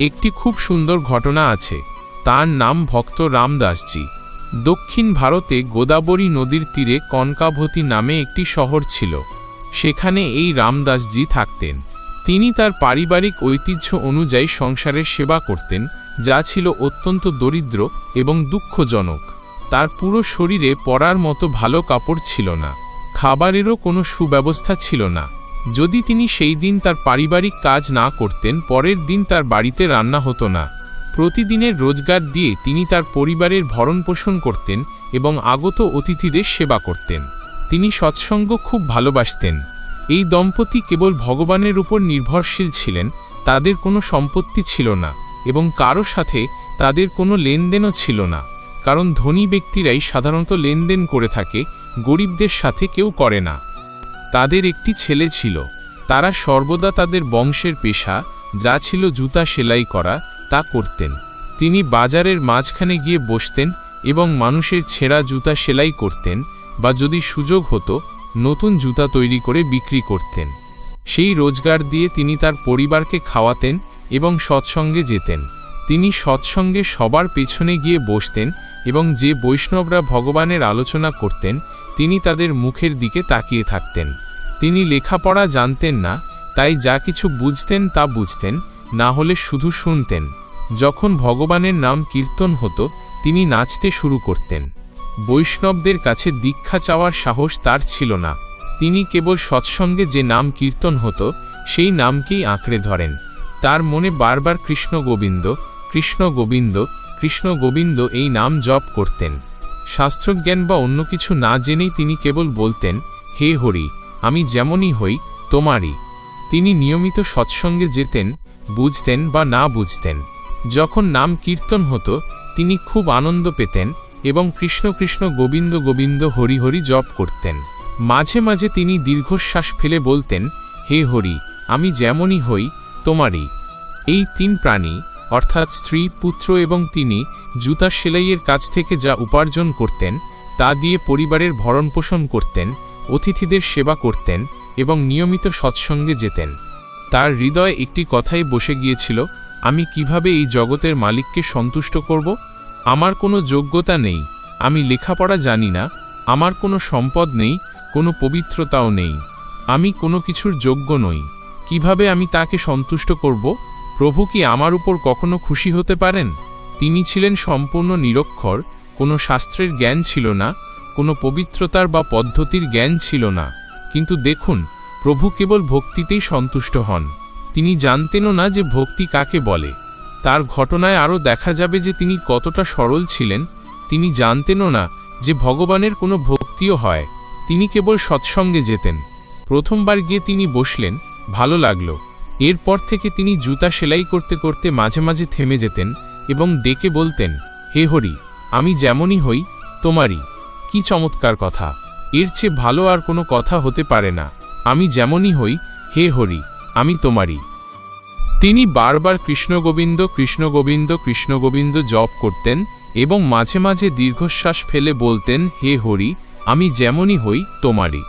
একটি খুব সুন্দর ঘটনা আছে। তার নাম ভক্ত রামদাসজি। দক্ষিণ ভারতে গোদাবরী নদীর তীরে কনকাভতী নামে একটি শহর ছিল। সেখানে এই রামদাসজি থাকতেন। তিনি তার পারিবারিক ঐতিহ্য অনুযায়ী সংসারের সেবা করতেন, যা ছিল অত্যন্ত দরিদ্র এবং দুঃখজনক। তার পুরো শরীরে পরার মতো ভালো কাপড় ছিল না। খাবারেরও কোনো সুব্যবস্থা ছিল না। যদি তিনি সেই দিন তার পারিবারিক কাজ না করতেন, পরের দিন তার বাড়িতে রান্না হতো না। প্রতিদিনের রোজগার দিয়ে তিনি তার পরিবারের ভরণ পোষণ করতেন এবং আগত অতিথিদের সেবা করতেন। তিনি সৎসঙ্গ খুব ভালোবাসতেন। এই দম্পতি কেবল ভগবানের উপর নির্ভরশীল ছিলেন, তাদের কোনো সম্পত্তি ছিল না এবং কারও সাথে তাদের কোনো লেনদেনও ছিল না। কারণ ধনী ব্যক্তিরাই সাধারণত লেনদেন করে থাকে, গরিবদের সাথে কেউ করে না। তাদের একটি ছেলে ছিল। তারা সর্বদা তাদের বংশের পেশা, যা ছিল জুতা সেলাই করা, তা করতেন। তিনি বাজারের মাঝখানে গিয়ে বসতেন এবং মানুষের ছেঁড়া জুতা সেলাই করতেন বা যদি সুযোগ হতো, নতুন জুতা তৈরি করে বিক্রি করতেন। সেই রোজগার দিয়ে তিনি তার পরিবারকে খাওয়াতেন এবং সৎসঙ্গে যেতেন। তিনি সৎসঙ্গে সবার পেছনে গিয়ে বসতেন এবং যে বৈষ্ণবরা ভগবানের আলোচনা করতেন, তিনি তাদের মুখের দিকে তাকিয়ে থাকতেন। তিনি লেখাপড়া জানতেন না, তাই যা কিছু বুঝতেন তা বুঝতেন, না হলে শুধু শুনতেন। যখন ভগবানের নাম কীর্তন হতো, তিনি নাচতে শুরু করতেন। বৈষ্ণবদের কাছে দীক্ষা চাওয়ার সাহস তার ছিল না। তিনি কেবল সৎসঙ্গে যে নাম কীর্তন হতো, সেই নামকেই আঁকড়ে ধরেন। তার মনে বারবার কৃষ্ণ গোবিন্দ কৃষ্ণ গোবিন্দ কৃষ্ণ গোবিন্দ এই নাম জপ করতেন। শাস্ত্রজ্ঞান বা অন্য কিছু না জেনেই তিনি কেবল বলতেন, হে হরি আমি যেমনই হই, তোমারই। তিনি নিয়মিত সৎসঙ্গে যেতেন, বুঝতেন বা না বুঝতেন। যখন নাম কীর্তন হতো, তিনি খুব আনন্দ পেতেন এবং কৃষ্ণ কৃষ্ণ গোবিন্দ গোবিন্দ হরি হরি জপ করতেন। মাঝে মাঝে তিনি দীর্ঘশ্বাস ফেলে বলতেন, হে হরি, আমি যেমনই হই, তোমারই। এই তিন প্রাণী, অর্থাৎ স্ত্রী, পুত্র এবং তিনি, জুতা সেলাইয়ের কাছ থেকে যা উপার্জন করতেন, তা দিয়ে পরিবারের ভরণপোষণ করতেন অতিথিদের সেবা করতেন এবং নিয়মিত সৎসঙ্গে যেতেন। তার হৃদয়ে একটি কথাই বসে গিয়েছিল, আমি কীভাবে এই জগতের মালিককে সন্তুষ্ট করব? আমার কোনো যোগ্যতা নেই, আমি লেখাপড়া জানি না, আমার কোনো সম্পদ নেই, কোনো পবিত্রতাও নেই, আমি কোনো কিছুর যোগ্য নই, কীভাবে আমি তাকে সন্তুষ্ট করব? প্রভু কি আমার উপর কখনো খুশি হতে পারেন? তিনি ছিলেন সম্পূর্ণ নিরক্ষর, কোনো শাস্ত্রের জ্ঞান ছিল না কোনো পবিত্রতার বা পদ্ধতির জ্ঞান ছিল না। কিন্তু দেখুন, প্রভু কেবল ভক্তিতেই সন্তুষ্ট হন। তিনি জানতেনও না যে ভক্তি কাকে বলে। তার ঘটনায় আরও দেখা যাবে যে তিনি কতটা সরল ছিলেন। তিনি জানতেনও না যে ভগবানের কোনো ভক্তিও হয়। তিনি কেবল সৎসঙ্গে যেতেন। প্রথমবার গিয়ে তিনি বসলেন, ভালো লাগল। এরপর থেকে তিনি জুতা সেলাই করতে করতে মাঝে মাঝে থেমে যেতেন এবং ডেকে বলতেন, হে হরি, আমি যেমনই হই, তোমারই। কি চমৎকার কথা। এর চেয়ে ভালো আর কোনো কথা হতে পারে না। আমি যেমনই হই, হে হরি, আমি তোমারই। তিনি বারবার কৃষ্ণগোবিন্দ কৃষ্ণগোবিন্দ কৃষ্ণগোবিন্দ জপ করতেন এবং মাঝে মাঝে দীর্ঘশ্বাস ফেলে বলতেন, হে হরি, আমি যেমনই হই, তোমারই।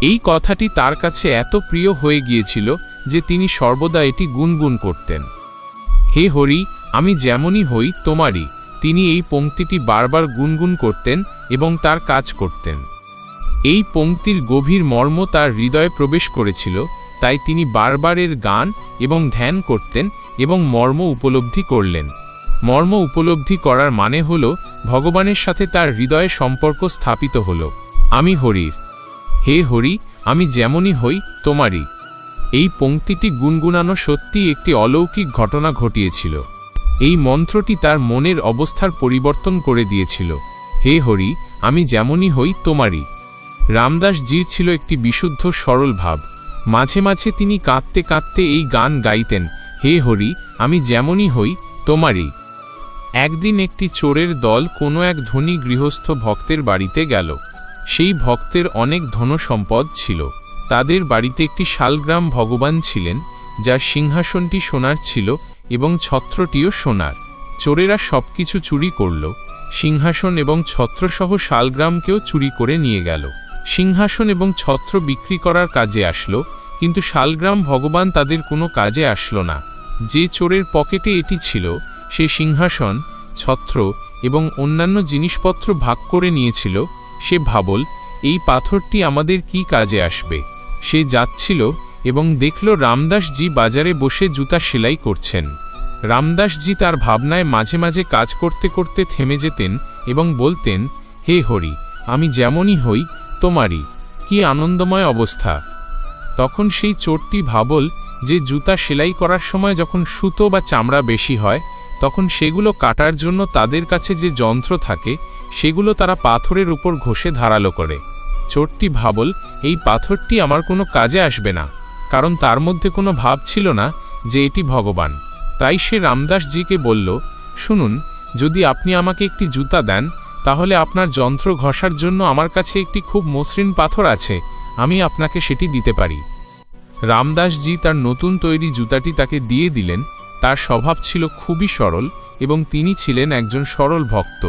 এই কথাটি তার কাছে এত প্রিয় হয়ে গিয়েছিল যে তিনি সর্বদা এটি গুনগুন করতেন। হে হরি, আমি যেমনই হই, তোমারই। তিনি এই পংক্তিটি বারবার গুনগুন করতেন এবং তার কাজ করতেন। এই পংক্তির গভীর মর্ম তার হৃদয়ে প্রবেশ করেছিল, তাই তিনি বারবার এর গান এবং ধ্যান করতেন এবং মর্ম উপলব্ধি করলেন। মর্ম উপলব্ধি করার মানে হল, ভগবানের সাথে তার হৃদয়ে সম্পর্ক স্থাপিত হল। আমি হরির। হে হরি, আমি যেমনই হই, তোমারই। এই পঙ্ক্তিটি গুনগুনানো সত্যি একটি অলৌকিক ঘটনা ঘটিয়েছিল। এই মন্ত্রটি তার মনের অবস্থার পরিবর্তন করে দিয়েছিল। হে হরি, আমি যেমনই হই, তোমারই। রামদাস জির ছিল একটি বিশুদ্ধ সরল ভাব। মাঝে মাঝে তিনি কাঁদতে কাঁদতে এই গান গাইতেন, হে হরি, আমি যেমনই হই, তোমারই। একদিন একটি চোরের দল কোনো এক ধনী গৃহস্থ ভক্তের বাড়িতে গেল। সেই ভক্তের অনেক ধনসম্পদ ছিল। তাদের বাড়িতে একটি শালগ্রাম ভগবান ছিলেন, যার সিংহাসনটি সোনার ছিল এবং ছত্রটিও সোনার। চোরেরা সবকিছু চুরি করল। সিংহাসন এবং ছত্রসহ শালগ্রামকেও চুরি করে নিয়ে গেল। সিংহাসন এবং ছত্র বিক্রি করার কাজে আসলো, কিন্তু শালগ্রাম ভগবান তাদের কোনো কাজে আসলো না। যে চোরের পকেটে এটি ছিল, সে সিংহাসন, ছত্র এবং অন্যান্য জিনিসপত্র ভাগ করে নিয়েছিল, সে ভাবল, এই পাথরটি আমাদের কি কাজে আসবে? সে যাচ্ছিল এবং দেখল রামদাসজি বাজারে বসে জুতা সেলাই করছেন। রামদাসজি তার ভাবনায় মাঝে মাঝে কাজ করতে করতে থেমে যেতেন এবং বলতেন, হে হরি, আমি যেমনই হই, তোমারই। কি আনন্দময় অবস্থা। তখন সেই চোরটি ভাবল যে জুতা সেলাই করার সময় যখন সুতো বা চামড়া বেশি হয়, তখন সেগুলো কাটার জন্য তাদের কাছে যে যন্ত্র থাকে, সেগুলো তারা পাথরের উপর ঘষে ধারালো করে। চোরটি ভাবল, এই পাথরটি আমার কোনো কাজে আসবে না, কারণ তার মধ্যে কোনো ভাব ছিল না যে এটি ভগবান। তাই সে রামদাসজিকে বলল, শুনুন, যদি আপনি আমাকে একটি জুতা দেন, তাহলে আপনার যন্ত্র ঘষার জন্য আমার কাছে একটি খুব মসৃণ পাথর আছে, আমি আপনাকে সেটি দিতে পারি। রামদাসজি তার নতুন তৈরি জুতাটি তাকে দিয়ে দিলেন। তার স্বভাব ছিল খুবই সরল এবং তিনি ছিলেন একজন সরল ভক্ত।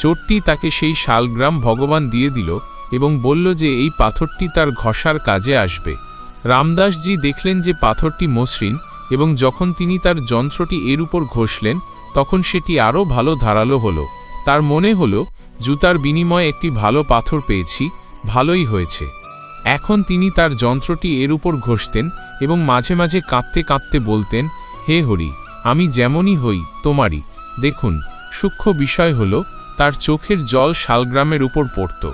চোরটি তাকে সেই শালগ্রাম ভগবান দিয়ে দিল এবং বলল যে এই পাথরটি তার ঘষার কাজে আসবে। রামদাসজি দেখলেন যে পাথরটি মসৃণ এবং যখন তিনি তার যন্ত্রটি এর উপর ঘষলেন, তখন সেটি আরও ভালো ধারালো হলো। তার মনে হলো, জুতার বিনিময়ে একটি ভালো পাথর পেয়েছি, ভালোই হয়েছে। এখন তিনি তার যন্ত্রটি এর উপর ঘষতেন এবং মাঝে মাঝে কাঁদতে কাঁদতে বলতেন, হে হরি, আমি যেমনই হই, তোমারই। দেখুন, সূক্ষ্ম বিষয় হল, তার চোখের জল শালগ্রামের উপর পড়ত।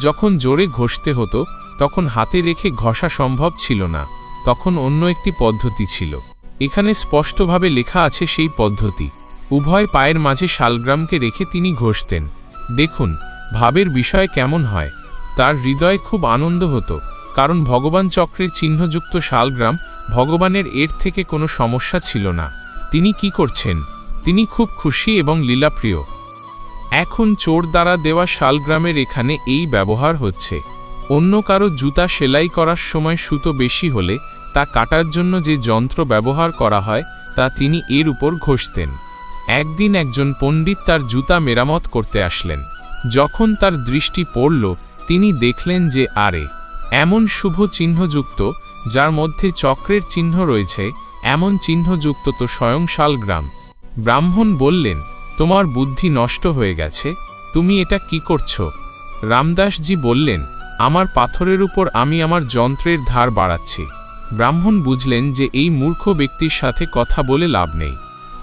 যখন জোরে ঘষতে হতো, তখন হাতে রেখে ঘষা সম্ভব ছিল না। তখন অন্য একটি পদ্ধতি ছিল। এখানে স্পষ্টভাবে লেখা আছে সেই পদ্ধতি। উভয় পায়ের মাঝে শালগ্রামকে রেখে তিনি ঘষতেন। দেখুন, ভাবের বিষয় কেমন হয়। তার হৃদয়ে খুব আনন্দ হতো, কারণ ভগবান চক্রের চিহ্নযুক্ত শালগ্রাম ভগবানের এর থেকে কোনো সমস্যা ছিল না। তিনি কি করছেন? তিনি খুব খুশি এবং লীলাপ্রিয়। এখন চোর দ্বারা দেওয়া শালগ্রামের এখানে এই ব্যবহার হচ্ছে। অন্য কারও জুতা সেলাই করার সময় সুতো বেশি হলে তা কাটার জন্য যে যন্ত্র ব্যবহার করা হয়, তা তিনি এর উপর ঘষতেন। একদিন একজন পণ্ডিত তার জুতা মেরামত করতে আসলেন। যখন তার দৃষ্টি পড়ল, তিনি দেখলেন যে, আরে, এমন শুভ চিহ্নযুক্ত, যার মধ্যে চক্রের চিহ্ন রয়েছে, এমন চিহ্নযুক্ত তো স্বয়ং শালগ্রাম। ব্রাহ্মণ বললেন, তোমার বুদ্ধি নষ্ট হয়ে গেছে, তুমি এটা কি করছ? রামদাসজি বললেন, আমার পাথরের উপর আমি আমার যন্ত্রের ধার বাড়াচ্ছি। ব্রাহ্মণ বুঝলেন যে এই মূর্খ ব্যক্তির সাথে কথা বলে লাভ নেই।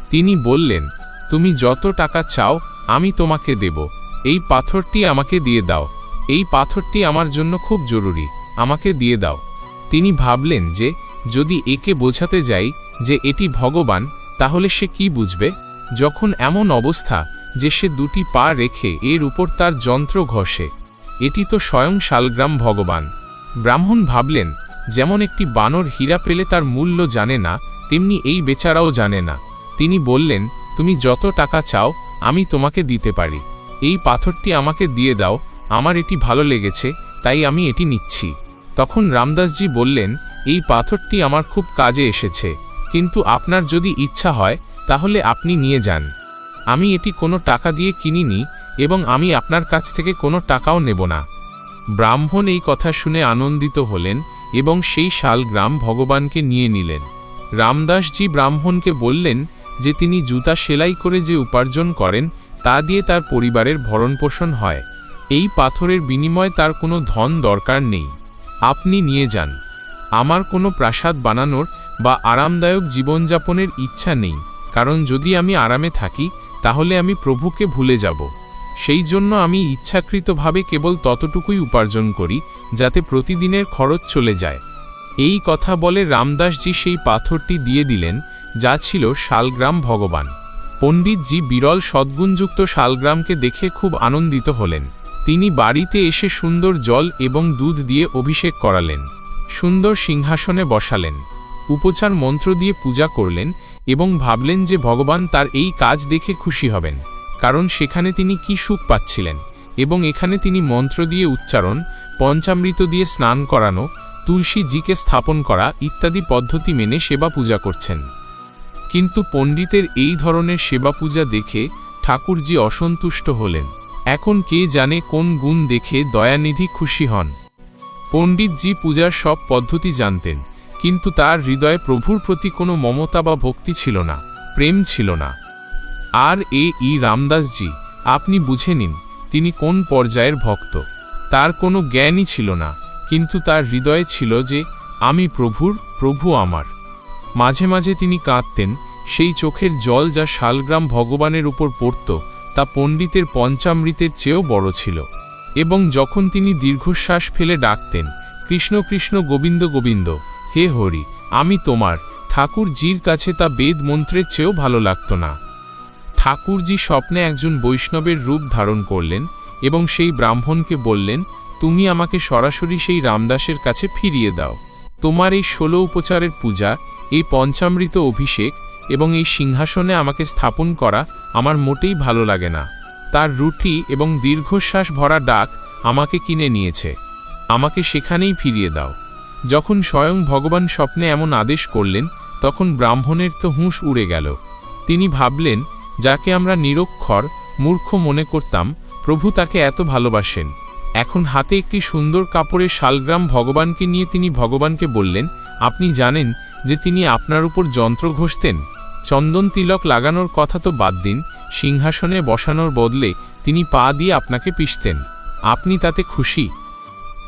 তিনি বললেন, তুমি যত টাকা চাও, আমি তোমাকে দেব। এই পাথরটি আমাকে দিয়ে দাও। এই পাথরটি আমার জন্য খুব জরুরি, আমাকে দিয়ে দাও। তিনি ভাবলেন যে, যদি একে বোঝাতে যাই যে এটি ভগবান, তাহলে সে কি বুঝবে? যখন এমন অবস্থা যে সে দুটি পা রেখে এর উপর তার যন্ত্র ঘষে, এটি তো স্বয়ং শালগ্রাম ভগবান। ব্রাহ্মণ ভাবলেন যেমন একটি বানর হীরা পেলে তার মূল্য জানে না, তেমনি এই বেচারাও জানে না। তিনি বললেন, তুমি যত টাকা চাও, আমি তোমাকে দিতে পারি। এই পাথরটি আমাকে দিয়ে দাও, আমার এটি ভালো লেগেছে, তাই আমি এটি নিচ্ছি। তখন রামদাসজি বললেন, এই পাথরটি আমার খুব কাজে এসেছে, কিন্তু আপনার যদি ইচ্ছা হয়, তাহলে আপনি নিয়ে যান। আমি এটি কোনো টাকা দিয়ে কিনিনি, এবং আমি আপনার কাছ থেকে কোনো টাকাও নেব না। ব্রাহ্মণ এই কথা শুনে আনন্দিত হলেন এবং সেই শালগ্রাম ভগবানকে নিয়ে নিলেন। রামদাসজি ব্রাহ্মণকে বললেন যে তিনি জুতা সেলাই করে যে উপার্জন করেন, তা দিয়ে তার পরিবারের ভরণপোষণ হয়। এই পাথরের বিনিময়ে তার কোনো ধন দরকার নেই। আপনি নিয়ে যান। আমার কোনো প্রাসাদ বানানোর বা আরামদায়ক জীবনযাপনের ইচ্ছা নেই, কারণ যদি আমি আরামে থাকি, তাহলে আমি প্রভুকে ভুলে যাব। সেই জন্য আমি ইচ্ছাকৃতভাবে কেবল ততটুকুই উপার্জন করি যাতে প্রতিদিনের খরচ চলে যায়। এই কথা বলে রামদাসজি সেই পাথরটি দিয়ে দিলেন, যা ছিল শালগ্রাম ভগবান। পণ্ডিতজি বিরল সদ্গুণযুক্ত শালগ্রামকে দেখে খুব আনন্দিত হলেন। তিনি বাড়িতে এসে সুন্দর জল এবং দুধ দিয়ে অভিষেক করালেন। সুন্দর সিংহাসনে বসালেন। উপচার মন্ত্র দিয়ে পূজা করলেন এবং ভাবলেন যে ভগবান তার এই কাজ দেখে খুশি হবেন। কারণ সেখানে তিনি কি সুখ পাচ্ছিলেন এবং এখানে তিনি মন্ত্র দিয়ে উচ্চারণ পঞ্চামৃত দিয়ে স্নান করানো তুলসীজিকে স্থাপন করা ইত্যাদি পদ্ধতি মেনে সেবা পূজা করছেন। কিন্তু পণ্ডিতের এই ধরনের সেবা পূজা দেখে ঠাকুরজি অসন্তুষ্ট হলেন। এখন কে জানে কোন গুণ দেখে দয়ানিধি খুশি হন। পণ্ডিতজি পূজার সব পদ্ধতি জানতেন, কিন্তু তার হৃদয়ে প্রভুর প্রতি কোনো মমতা বা ভক্তি ছিল না, প্রেম ছিল না। আর এ ই রামদাসজি, আপনি বুঝে নিন, তিনি কোন পর্যায়ের ভক্ত। তার কোনো জ্ঞানই ছিল না, কিন্তু তার হৃদয়ে ছিল যে, আমি প্রভুর, প্রভু আমার। মাঝে মাঝে তিনি কাঁদতেন, সেই চোখের জল যা শালগ্রাম ভগবানের উপর পড়ত, তা পণ্ডিতের পঞ্চামৃতের চেয়েও বড় ছিল। এবং যখন তিনি দীর্ঘশ্বাস ফেলে ডাকতেন, কৃষ্ণ কৃষ্ণ, গোবিন্দ গোবিন্দ, হে হরি, আমি তোমার, ঠাকুরজির কাছে তা বেদ মন্ত্রের চেয়েও ভালো লাগত না। ঠাকুরজি স্বপ্নে একজন বৈষ্ণবের রূপ ধারণ করলেন এবং সেই ব্রাহ্মণকে বললেন, তুমি আমাকে সরাসরি সেই রামদাসের কাছে ফিরিয়ে দাও। তোমার এই ষোলো উপচারের পূজা, এই পঞ্চামৃত অভিষেক এবং এই সিংহাসনে আমাকে স্থাপন করা আমার মোটেই ভালো লাগে না। তার রুটি এবং দীর্ঘশ্বাস ভরা ডাক আমাকে কিনে নিয়েছে। আমাকে সেখানেই ফিরিয়ে দাও। যখন স্বয়ং ভগবান স্বপ্নে এমন আদেশ করলেন, তখন ব্রাহ্মণের তো হুঁশ উড়ে গেল। তিনি ভাবলেন, যাকে আমরা নিরক্ষর, মূর্খ মনে করতাম প্রভু তাকে এত ভালোবাসেন। এখন হাতে একটি সুন্দর কাপড়ে শালগ্রাম ভগবানকে নিয়ে তিনি ভগবানকে বললেন, আপনি জানেন যে তিনি আপনার উপর যন্ত্র ঘষতেন? চন্দন তিলক লাগানোর কথা তো বাদ দিন, সিংহাসনে বসানোর বদলে তিনি পা দিয়ে আপনাকে পিষতেন। আপনি তাতে খুশি।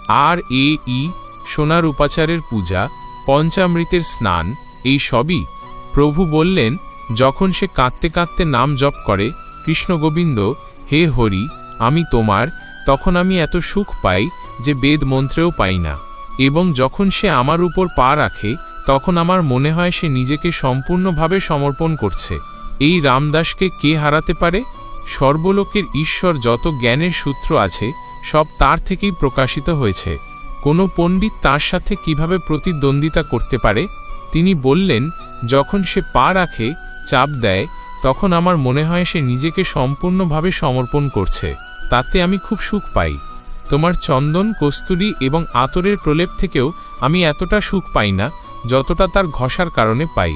আর এ ই, সোনার উপাচারের পূজা, পঞ্চামৃতের স্নান, এই সবই। প্রভু বললেন, যখন সে কাঁদতে কাঁদতে নাম জপ করে, কৃষ্ণ গোবিন্দ, হে হরি আমি তোমার, তখন আমি এত সুখ পাই যে বেদ মন্ত্রেও পাই না। এবং যখন সে আমার উপর পা রাখে, তখন আমার মনে হয় সে নিজেকে সম্পূর্ণভাবে সমর্পণ করছে। এই রামদাসকে কে হারাতে পারে? সর্বলোকের ঈশ্বর যত জ্ঞানের সূত্র আছে, সব তার থেকেই প্রকাশিত হয়েছে। কোনো পণ্ডিত তার সাথে কীভাবে প্রতিদ্বন্দ্বিতা করতে পারে? তিনি বললেন, যখন সে পা রাখে, চাপ দেয়, তখন আমার মনে হয় সে নিজেকে সম্পূর্ণভাবে সমর্পণ করছে। তাতে আমি খুব সুখ পাই। তোমার চন্দন, কস্তুরি এবং আতরের প্রলেপ থেকেও আমি এতটা সুখ পাই না, যতটা তার ঘষার কারণে পাই।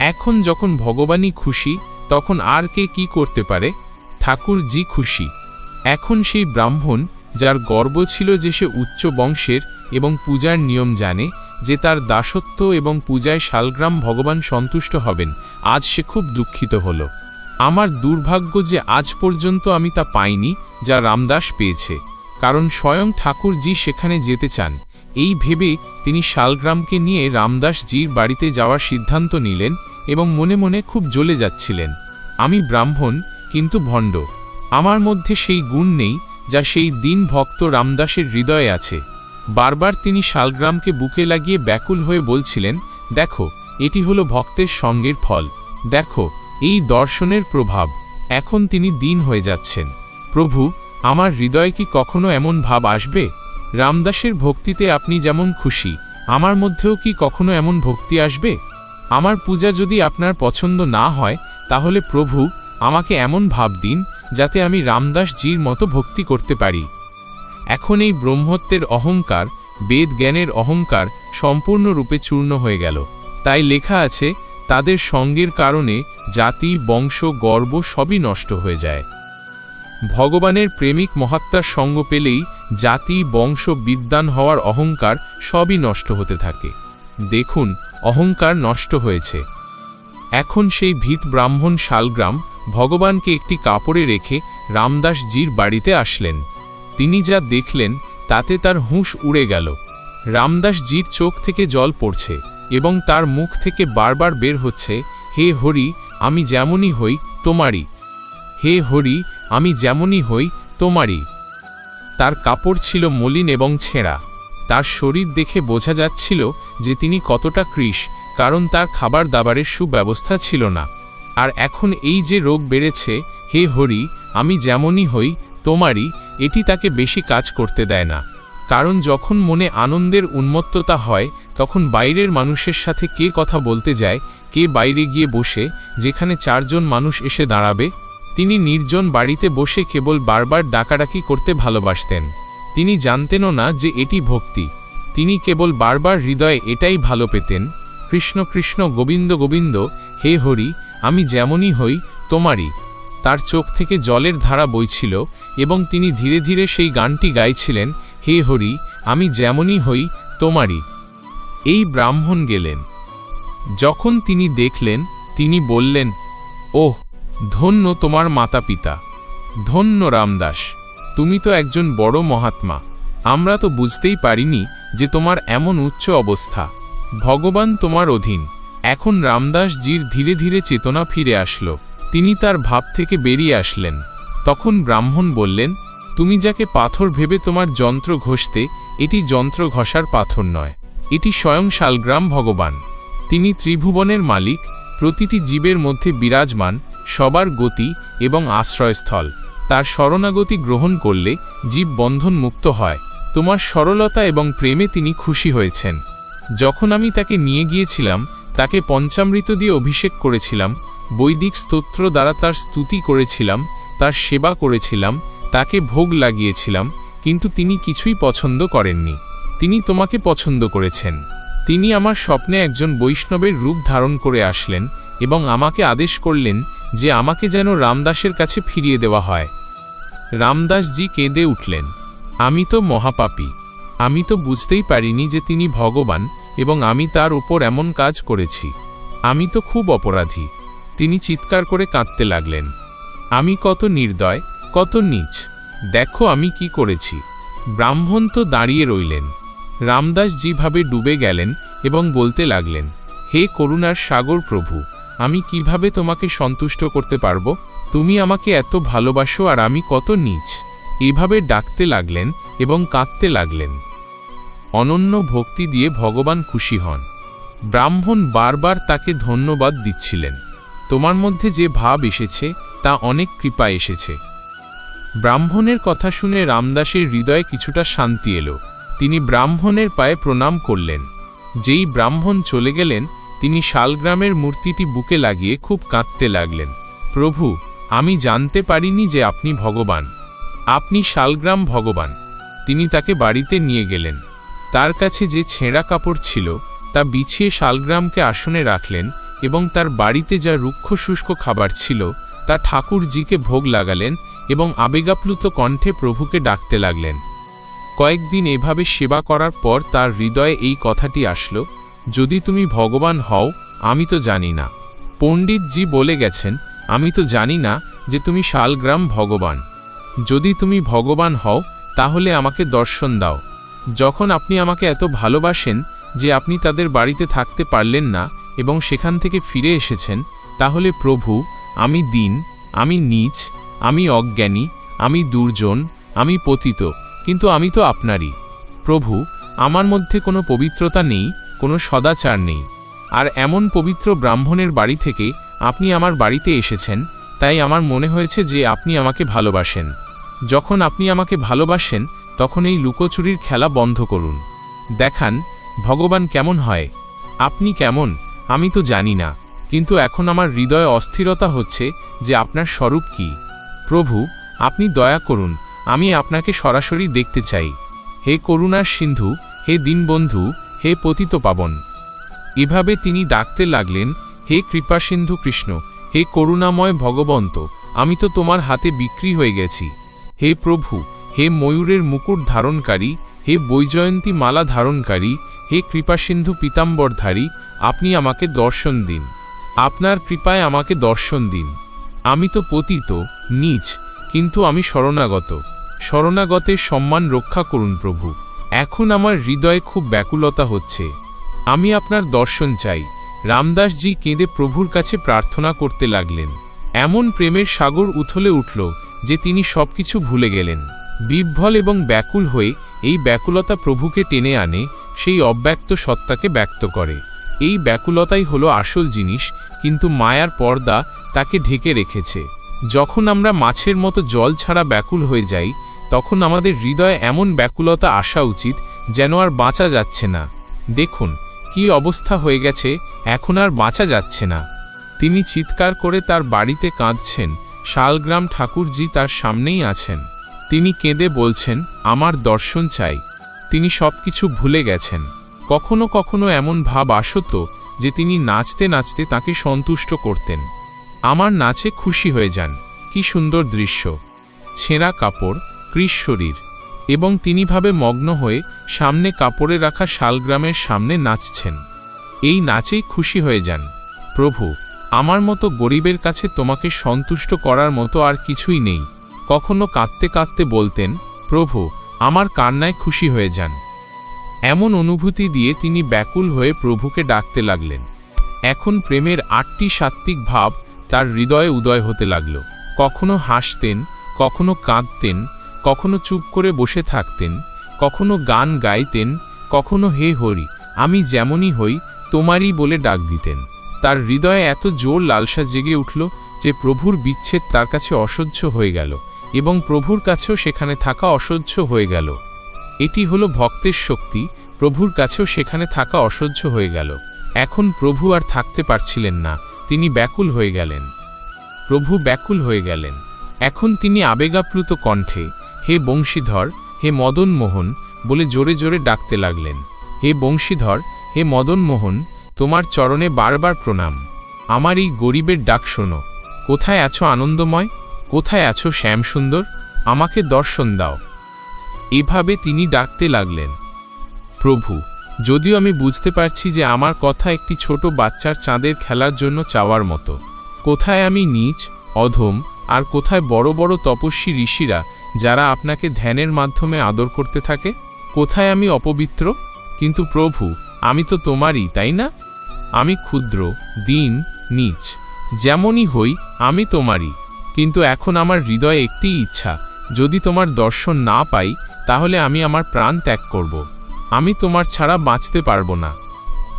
এখন যখন ভগবানই খুশি, তখন আর কে কি করতে পারে? ঠাকুর জি খুশি। এখন সেই ব্রাহ্মণ, যার গর্ব ছিল যে সে উচ্চ বংশের এবং পূজার নিয়ম জানে, যে তার দাসত্ব এবং পূজায় শালগ্রাম ভগবান সন্তুষ্ট হবেন, আজ সে খুব দুঃখিত হল। আমার দুর্ভাগ্য যে আজ পর্যন্ত আমি তা পাইনি, যা রামদাস পেয়েছে। কারণ স্বয়ং ঠাকুরজি সেখানে যেতে চান। এই ভেবে তিনি শালগ্রামকে নিয়ে রামদাসজির বাড়িতে যাওয়ার সিদ্ধান্ত নিলেন এবং মনে মনে খুব জ্বলে যাচ্ছিলেন। আমি ব্রাহ্মণ, কিন্তু ভণ্ড। আমার মধ্যে সেই গুণ নেই, যা সেই দিন ভক্ত রামদাসের হৃদয়ে আছে। বারবার তিনি শালগ্রামকে বুকে লাগিয়ে ব্যাকুল হয়ে বলছিলেন, দেখো, এটি হলো ভক্তের সঙ্গের ফল। দেখো এই দর্শনের প্রভাব। এখন তিনি দিন হয়ে যাচ্ছেন। প্রভু, আমার হৃদয়ে কি কখনো এমন ভাব আসবে? রামদাসের ভক্তিতে আপনি যেমন খুশি, আমার মধ্যেও কি কখনো এমন ভক্তি আসবে? আমার পূজা যদি আপনার পছন্দ না হয়, তাহলে প্রভু, আমাকে এমন ভাব দিন, যাতে আমি রামদাস রামদাসজির মতো ভক্তি করতে পারি। এখন এই ব্রহ্মত্বের অহংকার বেদ জ্ঞানের অহংকার সম্পূর্ণরূপে চূর্ণ হয়ে গেল। তাই লেখা আছে তাদের সঙ্গের কারণে জাতি, বংশ, গর্ব সবই নষ্ট হয়ে যায়। ভগবানের প্রেমিক মহাত্মার সঙ্গ পেলেই জাতি, বংশ বিদ্যান হওয়ার অহংকার সবই নষ্ট হতে থাকে। দেখুন, অহংকার নষ্ট হয়েছে। এখন সেই ভীত ব্রাহ্মণ শালগ্রাম ভগবানকে একটি কাপড়ে রেখে রামদাসজির বাড়িতে আসলেন। তিনি যা দেখলেন, তাতে তার হুঁশ উড়ে গেল। রামদাসজির চোখ থেকে জল পড়ছে। এবং তার মুখ থেকে বারবার বের হচ্ছে, হে হরি, আমি যেমনই হই, তোমারই। হে হরি, আমি যেমনই হই, তোমারই। তার কাপড় ছিল মলিন এবং ছেঁড়া। তার শরীর দেখে বোঝা যাচ্ছিল যে তিনি কতটা কৃষ, কারণ তার খাবার দাবারের সুব্যবস্থা ছিল না। আর এখন এই যে রোগ বেড়েছে, হে হরি, আমি যেমনই হই, তোমারই, এটি তাকে বেশি কাজ করতে দেয় না। কারণ যখন মনে আনন্দের উন্মত্ততা হয় তখন বাইরের মানুষের সাথে কে কথা বলতে যায়, কে বাইরে গিয়ে বসে, যেখানে চারজন মানুষ এসে দাঁড়াবে, তিনি নির্জন বাড়িতে বসে কেবল বারবার ডাকাডাকি করতে ভালোবাসতেন। তিনি জানতেনও না যে এটি ভক্তি। তিনি কেবল বারবার হৃদয়ে এটাই ভালো পেতেন, কৃষ্ণ কৃষ্ণ গোবিন্দ গোবিন্দ, হে হরি, আমি যেমনই হই, তোমারই। তার চোখ থেকে জলের ধারা বইছিল এবং তিনি ধীরে ধীরে সেই গানটি গাইছিলেন, হে হরি, আমি যেমনই হই, তোমারই। এই ব্রাহ্মণ গেলেন। যখন তিনি দেখলেন, তিনি বললেন, ওহ, ধন্য তোমার মাতা পিতা ধন্য রামদাস, তুমি তো একজন বড় মহাত্মা। আমরা তো বুঝতেই পারিনি যে তোমার এমন উচ্চ অবস্থা। ভগবান তোমার অধীন। এখন রামদাসজির ধীরে ধীরে চেতনা ফিরে আসলো। তিনি তার ভাব থেকে বেরিয়ে আসলেন। তখন ব্রাহ্মণ বললেন, তুমি যাকে পাথর ভেবে তোমার যন্ত্র ঘষতে, এটি যন্ত্র ঘষার পাথর নয়। এটি স্বয়ং শালগ্রাম ভগবান। তিনি ত্রিভুবনের মালিক, প্রতিটি জীবের মধ্যে বিরাজমান, সবার গতি এবং আশ্রয়স্থল। তার শরণাগতি গ্রহণ করলে জীব বন্ধন মুক্ত হয়। তোমার সরলতা এবং প্রেমে তিনি খুশি হয়েছেন। যখন আমি তাকে নিয়ে গিয়েছিলাম, তাকে পঞ্চামৃত দিয়ে অভিষেক করেছিলাম, বৈদিক স্তোত্র দ্বারা তার স্তুতি করেছিলাম, তার সেবা করেছিলাম, তাকে ভোগ লাগিয়েছিলাম, কিন্তু তিনি কিছুই পছন্দ করেননি। তিনি তোমাকে পছন্দ করেছেন। তিনি আমার স্বপ্নে একজন বৈষ্ণবের রূপ ধারণ করে আসলেন এবং আমাকে আদেশ করলেন যে আমাকে যেন রামদাসের কাছে ফিরিয়ে দেওয়া হয়। রামদাসজি কেঁদে উঠলেন, আমি তো মহাপাপী। আমি তো বুঝতেই পারিনি যে তিনি ভগবান এবং আমি তার উপর এমন কাজ করেছি। আমি তো খুব অপরাধী। তিনি চিৎকার করে কাঁদতে লাগলেন, আমি কত নির্দয়, কত নীচ। দেখো আমি কি করেছি। ব্রাহ্মণ তো দাঁড়িয়ে রইলেন। রামদাস যেভাবে ডুবে গেলেন এবং বলতে লাগলেন, হে করুণার সাগর প্রভু, আমি কীভাবে তোমাকে সন্তুষ্ট করতে পারব? তুমি আমাকে এত ভালোবাসো আর আমি কত নিচ। এভাবে ডাকতে লাগলেন এবং কাঁদতে লাগলেন। অনন্য ভক্তি দিয়ে ভগবান খুশি হন। ব্রাহ্মণ বারবার তাকে ধন্যবাদ দিচ্ছিলেন। তোমার মধ্যে যে ভাব এসেছে, তা অনেক কৃপা এসেছে। ব্রাহ্মণের কথা শুনে রামদাসের হৃদয়ে কিছুটা শান্তি এলো। তিনি ব্রাহ্মণের পায়ে প্রণাম করলেন। যেই ব্রাহ্মণ চলে গেলেন, তিনি শালগ্রামের মূর্তিটি বুকে লাগিয়ে খুব কাঁদতে লাগলেন। প্রভু, আমি জানতে পারিনি যে আপনি ভগবান। আপনি শালগ্রাম ভগবান। তিনি তাকে বাড়িতে নিয়ে গেলেন। তার কাছে যে ছেঁড়া কাপড় ছিল, তা বিছিয়ে শালগ্রামকে আসনে রাখলেন এবং তার বাড়িতে যা রুক্ষ শুষ্ক খাবার ছিল, তা ঠাকুরজিকে ভোগ লাগালেন এবং আবেগাপ্লুত কণ্ঠে প্রভুকে ডাকতে লাগলেন। কয়েকদিন এভাবে সেবা করার পর তার হৃদয়ে এই কথাটি আসলো, যদি তুমি ভগবান হও, আমি তো জানি না। পণ্ডিতজি বলে গেছেন, আমি তো জানি না যে তুমি শালগ্রাম ভগবান। যদি তুমি ভগবান হও, তাহলে আমাকে দর্শন দাও। যখন আপনি আমাকে এত ভালোবাসেন যে আপনি তাদের বাড়িতে থাকতে পারলেন না এবং সেখান থেকে ফিরে এসেছেন, তাহলে প্রভু, আমি দিন, আমি নীচ, আমি অজ্ঞানী, আমি দুর্জন, আমি পতিত। কিন্তু আমি তো আপনারই। প্রভু, আমার মধ্যে কোনো পবিত্রতা নেই, কোনো সদাচার নেই। আর এমন পবিত্র ব্রাহ্মণের বাড়ি থেকে আপনি আমার বাড়িতে এসেছেন, তাই আমার মনে হয়েছে যে আপনি আমাকে ভালোবাসেন। যখন আপনি আমাকে ভালোবাসেন, তখন এই লুকোচুরির খেলা বন্ধ করুন। দেখান, ভগবান কেমন হয়? আপনি কেমন? আমি তো জানি না। কিন্তু এখন আমার হৃদয়ে অস্থিরতা হচ্ছে যে আপনার স্বরূপ কি। প্রভু, আপনি দয়া করুন আমি আপনাকে সরাসরি দেখতে চাই। হে করুণার সিন্ধু, হে দীনবন্ধু, হে পতিত পাবন। এভাবে তিনি ডাকতে লাগলেন, হে কৃপাসিন্ধু কৃষ্ণ, হে করুণাময় ভগবন্ত, আমি তো তোমার হাতে বিক্রি হয়ে গেছি। হে প্রভু, হে ময়ূরের মুকুট ধারণকারী, হে বৈজয়ন্তী মালা ধারণকারী, হে কৃপাসিন্ধু পীতাম্বরধারী, আপনি আমাকে দর্শন দিন। আপনার কৃপায় আমাকে দর্শন দিন। আমি তো পতিত নীচ কিন্তু আমি শরণাগত। শরণাগতের সম্মান রক্ষা করুন প্রভু। এখন আমার হৃদয়ে খুব ব্যাকুলতা হচ্ছে। আমি আপনার দর্শন চাই। রামদাসজি কেঁদে প্রভুর কাছে প্রার্থনা করতে লাগলেন। এমন প্রেমের সাগর উথলে উঠল যে তিনি সবকিছু ভুলে গেলেন। বিভ্বল এবং ব্যাকুল হয়ে এই ব্যাকুলতা প্রভুকে টেনে আনে, সেই অব্যক্ত সত্তাকে ব্যক্ত করে। এই ব্যাকুলতাই হলো আসল জিনিস, কিন্তু মায়ার পর্দা তাকে ঢেকে রেখেছে। যখন আমরা মাছের মতো জল ছাড়া ব্যাকুল হয়ে যাই তখন আমাদের হৃদয়ে এমন ব্যাকুলতা আসা উচিত যেন আর বাঁচা যাচ্ছে না। দেখুন, কি অবস্থা হয়ে গেছে, এখন আর বাঁচা যাচ্ছে না। তিনি চিৎকার করে তার বাড়িতে কাঁদছেন, শালগ্রাম ঠাকুরজি তার সামনেই আছেন। তিনি কেঁদে বলছেন, আমার দর্শন চাই। তিনি সবকিছু ভুলে গেছেন। কখনো কখনো এমন ভাব আসত যে তিনি নাচতে নাচতে তাকে সন্তুষ্ট করতেন। আমার নাচে খুশি হয়ে যান, কি সুন্দর দৃশ্য। ছেঁড়া কাপড় কৃশ শরীর, এবং তিনি ভাবে মগ্ন হয়ে সামনে কাপড়ে রাখা শালগ্রামের সামনে নাচছেন। এই নাচেই খুশি হয়ে যান। প্রভু, আমার মতো গরিবের কাছে তোমাকে সন্তুষ্ট করার মতো আর কিছুই নেই। কখনো কাঁদতে কাঁদতে বলতেন, প্রভু, আমার কান্নায় খুশি হয়ে যান এমন অনুভূতি দিয়ে তিনি ব্যাকুল হয়ে প্রভুকে ডাকতে লাগলেন। এখন প্রেমের আটটি সাত্ত্বিক ভাব তার হৃদয়ে উদয় হতে লাগল। কখনো হাসতেন, কখনো কাঁদতেন কখনো চুপ করে বসে থাকতেন, কখনো গান গাইতেন, কখনো হে হরি, আমি যেমনই হই, তোমারই বলে ডাক দিতেন। তার হৃদয়ে এত জোর লালসা জেগে উঠল যে প্রভুর বিচ্ছেদ তার কাছে অসহ্য হয়ে গেল এবং প্রভুর কাছেও সেখানে থাকা অসহ্য হয়ে গেল। এটি হলো ভক্তের শক্তি, প্রভুর কাছেও সেখানে থাকা অসহ্য হয়ে গেল। এখন প্রভু আর থাকতে পারছিলেন না, তিনি ব্যাকুল হয়ে গেলেন। প্রভু ব্যাকুল হয়ে গেলেন। এখন তিনি আবেগাপ্লুত কণ্ঠে হে বংশীধর, হে মদন মোহন বলে জোরে জোরে ডাকতে লাগলেন। হে বংশীধর, হে মদন মোহন তোমার চরণে বারবার প্রণাম। আমার এই গরিবের ডাক শোনো। কোথায় আছো আনন্দময়? কোথায় আছো শ্যামসুন্দর? আমাকে দর্শন দাও। এভাবে তিনি ডাকতে লাগলেন। প্রভু, যদিও আমি বুঝতে পারছি যে আমার কথা একটি ছোট বাচ্চার চাঁদের খেলার জন্য চাওয়ার মতো। কোথায় আমি নীচ, অধম, আর কোথায় বড় বড় তপস্বী ঋষিরা যারা আপনাকে ধ্যানের মাধ্যমে আদর করতে থাকে, কোথায় আমি অপবিত্র? কিন্তু প্রভু, আমি তো তোমারই, তাই না? আমি ক্ষুদ্র, দিন, নীচ, যেমনই হই, আমি তোমারই। কিন্তু এখন আমার হৃদয়ে একটি ইচ্ছা, যদি তোমার দর্শন না পাই, তাহলে আমি আমার প্রাণ ত্যাগ করব। আমি তোমার ছাড়া বাঁচতে পারব না।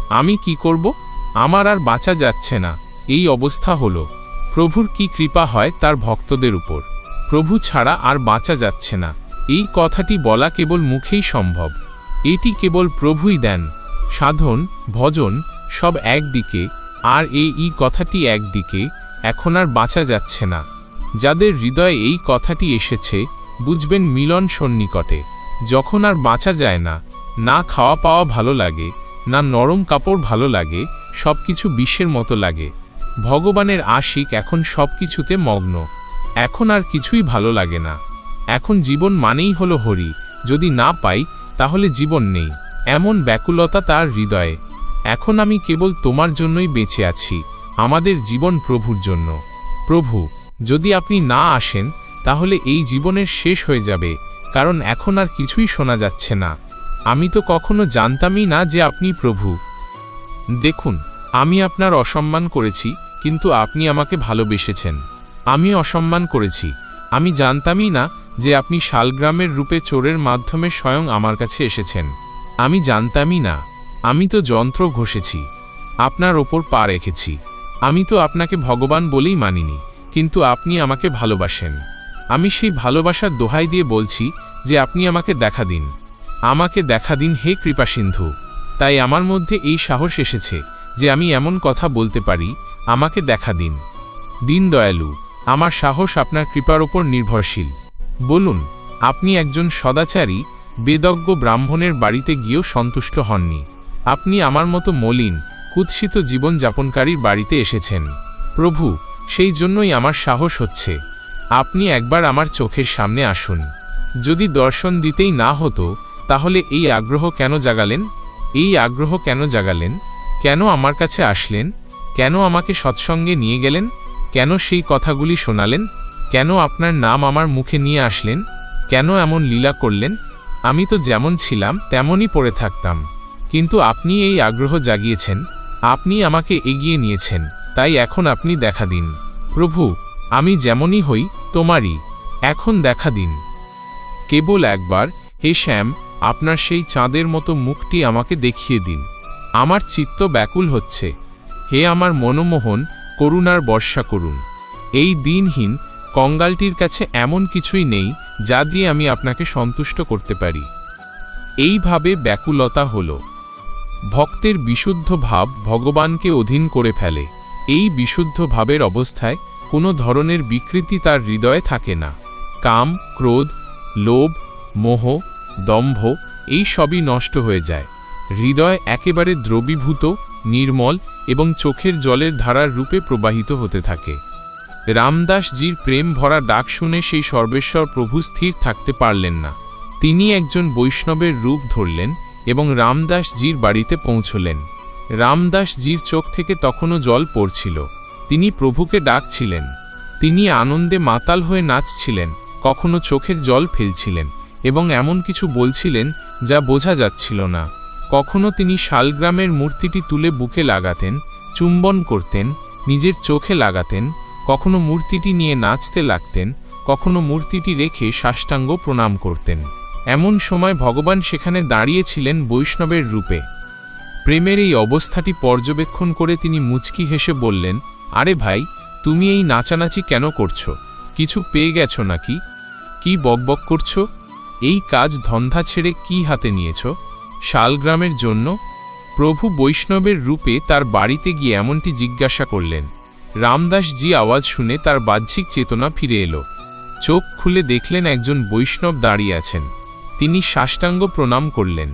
আমি কি করব? আমার আর বাঁচা যাচ্ছে না। এই অবস্থা হলো। প্রভুর কি কৃপা হয় তার ভক্তদের উপর। প্রভু ছাড়া আর বাঁচা যাচ্ছে না। এই কথাটি বলা কেবল মুখেই সম্ভব। এটি কেবল প্রভুই দেন। সাধন, ভজন, সব একদিকে, আর এই ই কথাটি একদিকে, এখন আর বাঁচা যাচ্ছে না। যাদের হৃদয়ে এই কথাটি এসেছে, বুঝবেন মিলন সন্নিকটে। যখন আর বাঁচা যায় না না খাওয়া পাওয়া ভালো লাগে, না নরম কাপড় ভালো লাগে সব কিছু বিশ্বের মতো লাগে। ভগবানের আশিক এখন সব কিছুতে মগ্ন। এখন আর কিছুই ভালো লাগে না। এখন জীবন মানেই হলো হরি। যদি না পাই, তাহলে জীবন নেই। এমন ব্যাকুলতা তার হৃদয়ে। এখন আমি কেবল তোমার জন্যই বেঁচে আছি। আমাদের জীবন প্রভুর জন্য। প্রভু, যদি আপনি না আসেন, তাহলে এই জীবনের শেষ হয়ে যাবে, কারণ এখন আর কিছুই শোনা যাচ্ছে না। আমি তো কখনো জানতামই না যে আপনি প্রভু। দেখুন, আমি আপনার অসম্মান করেছি, কিন্তু আপনি আমাকে ভালোবেসেছেন। আমি অসম্মান করেছি। আমি জানতামই না যে আপনি শালগ্রামের রূপে চোরের মাধ্যমে স্বয়ং আমার কাছে এসেছেন। আমি জানতামই না। আমি তো যন্ত্র ঘষেছি। আপনার ওপর পা রেখেছি। আমি তো আপনাকে ভগবান বলেই মানিনি, কিন্তু আপনি আমাকে ভালোবাসেন। আমি সেই ভালোবাসার দোহাই দিয়ে বলছি যে আপনি আমাকে দেখা দিন। আমাকে দেখা দিন হে কৃপাসিন্ধু তাই আমার মধ্যে এই সাহস এসেছে যে আমি এমন কথা বলতে পারি, আমাকে দেখা দিন। দিন দয়ালু। আমার সাহস আপনার কৃপার ওপর নির্ভরশীল। বলুন, আপনি একজন সদাচারী, বেদজ্ঞ ব্রাহ্মণের বাড়িতে গিয়েও সন্তুষ্ট হননি। আপনি আমার মতো মলিন, কুৎসিত জীবনযাপনকারীর বাড়িতে এসেছেন। প্রভু, সেই জন্যই আমার সাহস হচ্ছে। আপনি একবার আমার চোখের সামনে আসুন। যদি দর্শন দিতেই না হতো, তাহলে এই আগ্রহ কেন জাগালেন? এই আগ্রহ কেন জাগালেন? কেন আমার কাছে আসলেন? কেন আমাকে সৎসঙ্গে নিয়ে গেলেন? কেন সেই কথাগুলি শোনালেন? কেন আপনার নাম আমার মুখে নিয়ে আসলেন? কেন এমন লীলা করলেন? আমি তো যেমন ছিলাম, তেমনই পড়ে থাকতাম। কিন্তু আপনি এই আগ্রহ জাগিয়েছেন। আপনি আমাকে এগিয়ে নিয়েছেন, তাই এখন আপনি দেখা দিন। প্রভু, আমি যেমনই হই, তোমারই। এখন দেখা দিন। কেবল একবার, হে শ্যাম, আপনার সেই চাঁদের মতো মুখটি আমাকে দেখিয়ে দিন। আমার চিত্ত ব্যাকুল হচ্ছে। হে আমার মনমোহন করুণার বর্ষা করুন। এই দিনহীন কঙ্গালটির কাছে এমন কিছুই নেই যা দিয়ে আমি আপনাকে সন্তুষ্ট করতে পারি। এইভাবে ব্যাকুলতা হল। ভক্তের বিশুদ্ধ ভাব ভগবানকে অধীন করে ফেলে। এই বিশুদ্ধ ভাবের অবস্থায় কোনো ধরনের বিকৃতি তার হৃদয়ে থাকে না। কাম, ক্রোধ, লোভ, মোহ, দম্ভ, এই সবই নষ্ট হয়ে যায়। হৃদয় একেবারে দ্রবীভূত নির্মল এবং চোখের জলের ধারার রূপে প্রবাহিত হতে থাকে। রামদাসজির প্রেম ভরা ডাক শুনে সেই সর্বেশ্বর প্রভু স্থির থাকতে পারলেন না। তিনি একজন বৈষ্ণবের রূপ ধরলেন এবং রামদাসজির বাড়িতে পৌঁছলেন। রামদাসজির চোখ থেকে তখনও জল পড়ছিল। তিনি প্রভুকে ডাকছিলেন। তিনি আনন্দে মাতাল হয়ে নাচছিলেন, কখনো চোখের জল ফেলছিলেন এবং এমন কিছু বলছিলেন যা বোঝা যাচ্ছিল না। কখনো তিনি শালগ্রামের মূর্তিটি তুলে বুকে লাগাতেন, চুম্বন করতেন, নিজের চোখে লাগাতেন, কখনো মূর্তিটি নিয়ে নাচতে লাগতেন, কখনো মূর্তিটি রেখে সাষ্টাঙ্গ প্রণাম করতেন। এমন সময় ভগবান সেখানে দাঁড়িয়েছিলেন বৈষ্ণবের রূপে। প্রেমের এই অবস্থাটি পর্যবেক্ষণ করে তিনি মুচকি হেসে বললেন, আরে ভাই, তুমি এই নাচানাচি কেন করছ? কিছু পেয়ে গেছো নাকি? কি বকবক করছ? এই কাজ ধন্ধা ছেড়ে কি হাতে নিয়েছ? শালগ্রামের জন্য প্রভু বৈষ্ণবের রূপে তার বাড়িতে গিয়ে এমনটি জিজ্ঞাসা করলেন। রামদাসজি আওয়াজ শুনে তার বাহ্যিক চেতনা ফিরে এলো। চোখ খুলে দেখলেন একজন বৈষ্ণব দাঁড়িয়ে আছেন। তিনি সাষ্টাঙ্গ প্রণাম করলেন।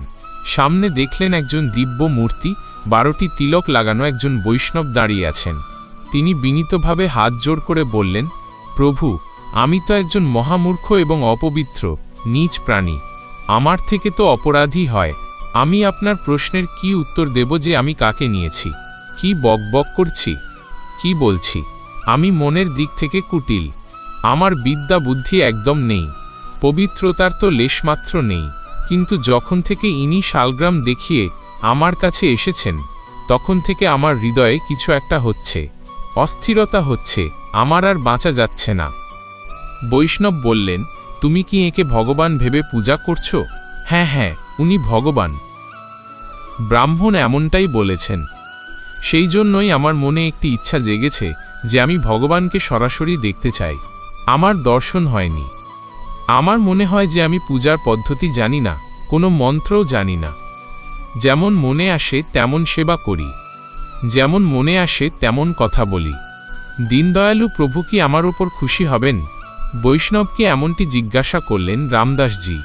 সামনে দেখলেন একজন দিব্য মূর্তি, বারোটি তিলক লাগানো একজন বৈষ্ণব দাঁড়িয়ে আছেন। তিনি বিনীতভাবে হাত জোড় করে বললেন, প্রভু, আমি তো একজন মহামূর্খ এবং অপবিত্র নীচ প্রাণী। আমার থেকে তো অপরাধী হয়। আমি আপনার প্রশ্নের কি উত্তর দেব যে আমি কাকে নিয়েছি? কি বক বক করছি? কি বলছি? আমি মনের দিক থেকে কুটিল। আমার বিদ্যা বুদ্ধি একদম নেই। পবিত্রতার তো লেশমাত্র নেই। কিন্তু যখন থেকে ইনি শালগ্রাম দেখিয়ে আমার কাছে এসেছেন, তখন থেকে আমার হৃদয়ে কিছু একটা হচ্ছে। অস্থিরতা হচ্ছে। আমার আর বাঁচা যাচ্ছে না। বৈষ্ণব বললেন, তুমি কি একে ভগবান ভেবে পূজা করছ? হ্যাঁ হ্যাঁ উনি ভগবান। ব্রাহ্মণ এমনটাই বলেছেন। সেই জন্যই আমার মনে একটি ইচ্ছা জেগেছে যে আমি ভগবানকে সরাসরি দেখতে চাই। আমার দর্শন হয়নি। আমার মনে হয় যে আমি পূজার পদ্ধতি জানি না, কোনো মন্ত্রও জানি না। যেমন মনে আসে তেমন সেবা করি। যেমন মনে আসে তেমন কথা বলি। দীনদয়ালু প্রভু কি আমার ওপর খুশি হবেন? বৈষ্ণবকে এমনটি জিজ্ঞাসা করলেন রামদাসজি।